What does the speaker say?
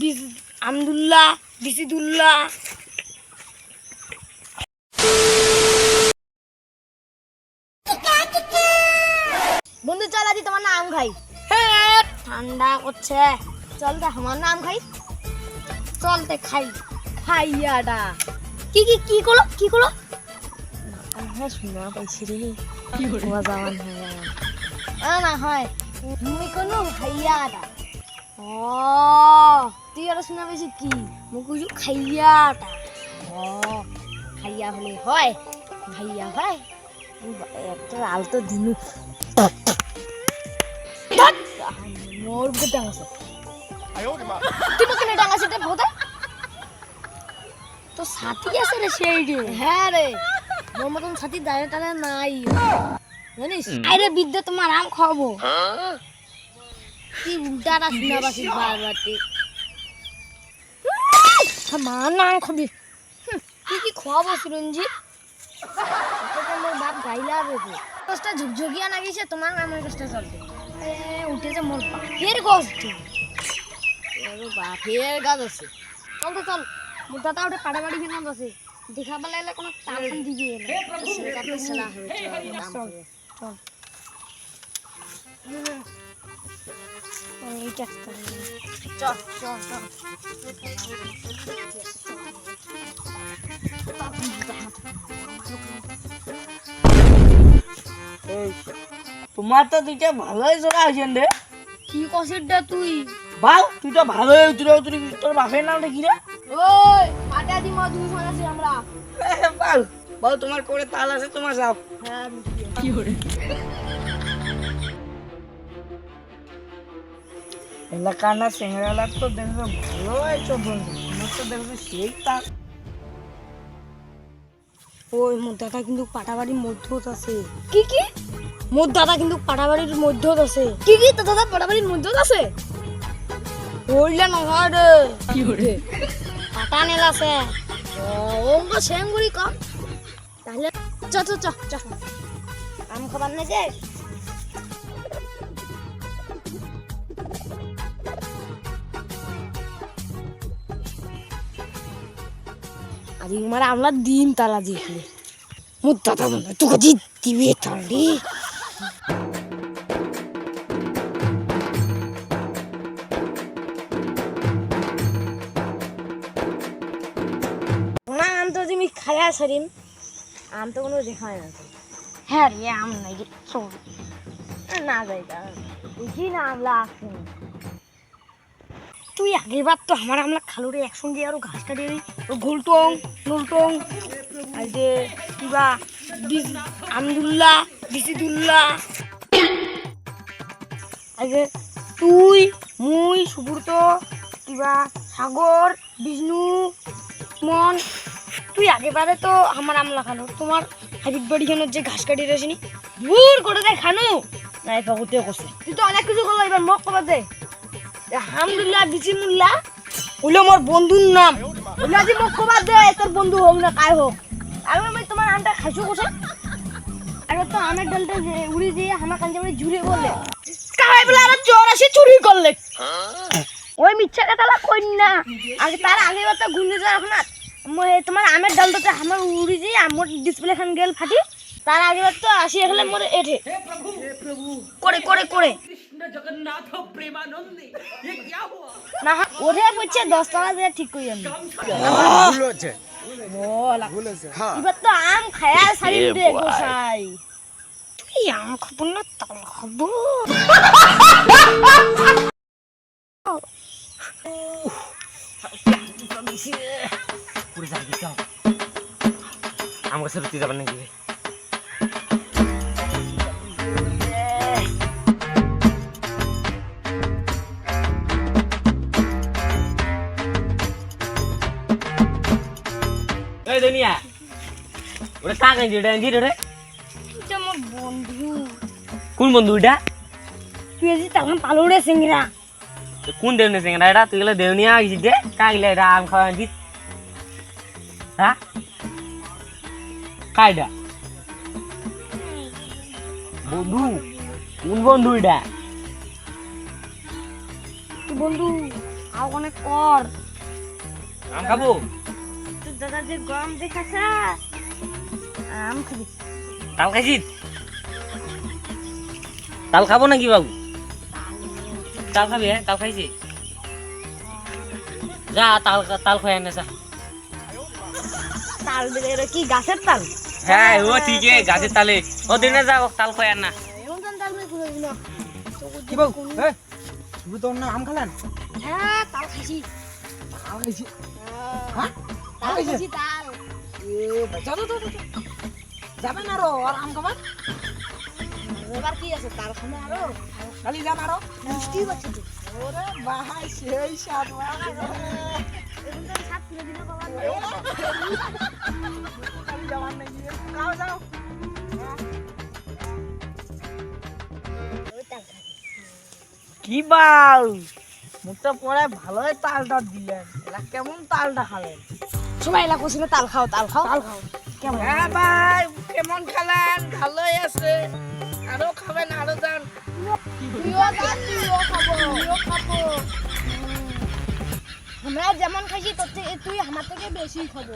বিস আমদুল্লাহ বিসিদুল্লাহ। বন্ধু চল আজ তোমার নাম খাই। হ্যাঁ, ঠান্ডা করছে। চল তে আমার নাম খাই। চল তে খাই। খাইয়াটা কি কি কি করল? কি করল? হ্যাঁ শোনা পাইছি রে। কি হ্যাঁ না হয়। তুমি কোনো ভাইয়াটা ও তুই আর শোনা পাইছি কি? মোক খাইয়াটা। ও খাইয়া হলে হয় ভাইয়া হয়। একটা আলতো দিনু। মোর বুকে ডাঙাছে তুই মোক কেনে ডাঙাছে তে ভোদা। তো সাথী আছে রে সেই হ্যাঁ রে মোর মতন সাথী দাঁড়ে টানে নাই। জানিস? আরে বিদ্যা তোমার আম খাব। কি উল্টাটা শোনা পাচ্ছি বারবার আমার নাম খাবি তুই কি খাওয়াবো চিরঞ্জিত তোকে মোর বাপ গাইলা বেশি কষ্ট ঝুকঝুকিয়া নাগিছে তোমার আমার কষ্ট চলতে এ, উঠেছে মোর বাপের কষ্ট বাপের গাছ আছে চল তো চল মোর দাদা ওটা পাড়াবাড়ি ভেঙে আছে দেখা পেলে কোনো টান দিবি হবে চল চল। চল চল। চল তোমার তো দুইটা ভালোই জোড়া হয়েছেন রে। কি কষেরটা তুই? বাউ তুই তো ভালোই তুই তুই তোর বাপের নামটা কি রে। ওই পাটা দি মা দুই আছি আমরা। বাউ বাউ তোমার করে তাল আছে তোমার যাও। হ্যাঁ কি করে এলাকার না সিঙ্গারালার তো দেখবে ভালো হয়েছে বন্ধু আমার তো দেখবে সেই তার। ওই মোর দাদা কিন্তু পাটাবাড়ির মধ্যত আছে। কি কি? মোর দাদা কিন্তু পাটাবাড়ির মধ্যত আছে। কি কি? তোর দাদা পাটাবাড়ির মধ্যত আছে? ওইলা নহয় রে। কি করে পাটা নেল আছে। অঙ্ক সেম করি কম। তাহলে চ চ চ চ। আম খাবার না তালা দেখলে মোর দাদা বলে তোকে দি দিবে তাহলে না আম তো তুমি খায়া সারিম আম তো কোনো দেখা হয় না। হ্যাঁ রে আম নাই চল না যাই দেখি না আমলা আসুন তুই আগেবার তো আমার আমলা খালো রে, একসঙ্গে আরও ঘাস কাটি গোলটং গোলটং। আর যে আর যে তুই, মুই, সুব্রত কিবা সাগর, বিষ্ণু মন তুই আগেবারে তো আমার আমলা খানো তোমার হাবিব বাড়ি খানো যে ঘাস কাটি রেছিনি দূর করে দে খানো। নাই পাকুতে করছে তুই তো অনেক কিছু করল এবার মোক কবার দে। আলহামদুলিল্লাহ বিসিমুল্লাহ। হলো মোর বন্ধুর নাম। হলো আজি মোক কবার দে তোর বন্ধু হোক না কাই হোক আমি আমি তোমার আমটা খাইছো কোসে আর তো আমের ডালটা উড়ি দিয়ে আমার কাঞ্জে বাড়ি জুড়ে বললে কাই বলে আর জ্বর আসে চুরি করলে ওই মিথ্যা কথালা কই না। আগে তার আগে যায় এখন আর মই তোমার আমের ডালটাতে আমার উড়ি দিয়ে আমার ডিসপ্লে খান গেল ফাটি। তার আগে তো আসি এখানে মোর এঠে। করে করে করে না ওরে বলছে দশ টাকা দিয়ে ঠিক করি আমি। এবার তো আম খায়া সারি দে গোসাই। তুই আম খাব না তাল খাব? আমার কাছে তুই যাবেন নাকি? এই দুনিয়া ওরে কাক আনছি এটা রে এটা আমার বন্ধু। কোন বন্ধু এটা? তুই আজি তখন পালো রে সিংরা কোন দেউনি সিংরা এটা? তুই গেলে দেউনিয়া গেছি দে কাকলে এটা? আম খাওয়া আনছি হ্যাঁ? কাইডা বন্ধু। কোন বন্ধু এটা? বন্ধু তাও অনেক কর আম খাব? দাদা যে গরম দেখাছে আম খাবি। তাল খাইছিস তাল খাব নাকি বাবু? তাল খাবি হ্যাঁ তাল খাইছি। যা তাল তাল খাই আনে যা। তাল দিলে কি গাছের তাল? হ্যাঁ ও ঠিক আছে গাছের তালে। ও দিনে যা তাল খাই আন তাল তাল কি বাবু হ্যাঁ? তোর না আম খালেন হ্যাঁ তাল খাইছি। আম খাইছি। হ্যাঁ? তাল খাইছে? খাইছি তাল এ যা যা, যা, যা, যা। যাবেন আরও আর আম খাবার এবার কি আছে তাল খামে আরও খালি যান আরও মিষ্টি করছে তো ওরে ভাই সেই স্বাদ এখন তো সাত মুখটা পরে ভালোই তালটা দিলেন। এলা কেমন তালটা খালেন? সবাই এলা কোসিনে তাল খাও তাল খাও। তাল খাও। কেমন? হ্যাঁ ভাই কেমন খালেন? ভালোই আছে। আরও খাবেন আরও যান। তুইও খা তুইও খাব তুইও খাব। আমরা যেমন খাইছি তোর থেকে তুই আমার থেকে বেশি খাব।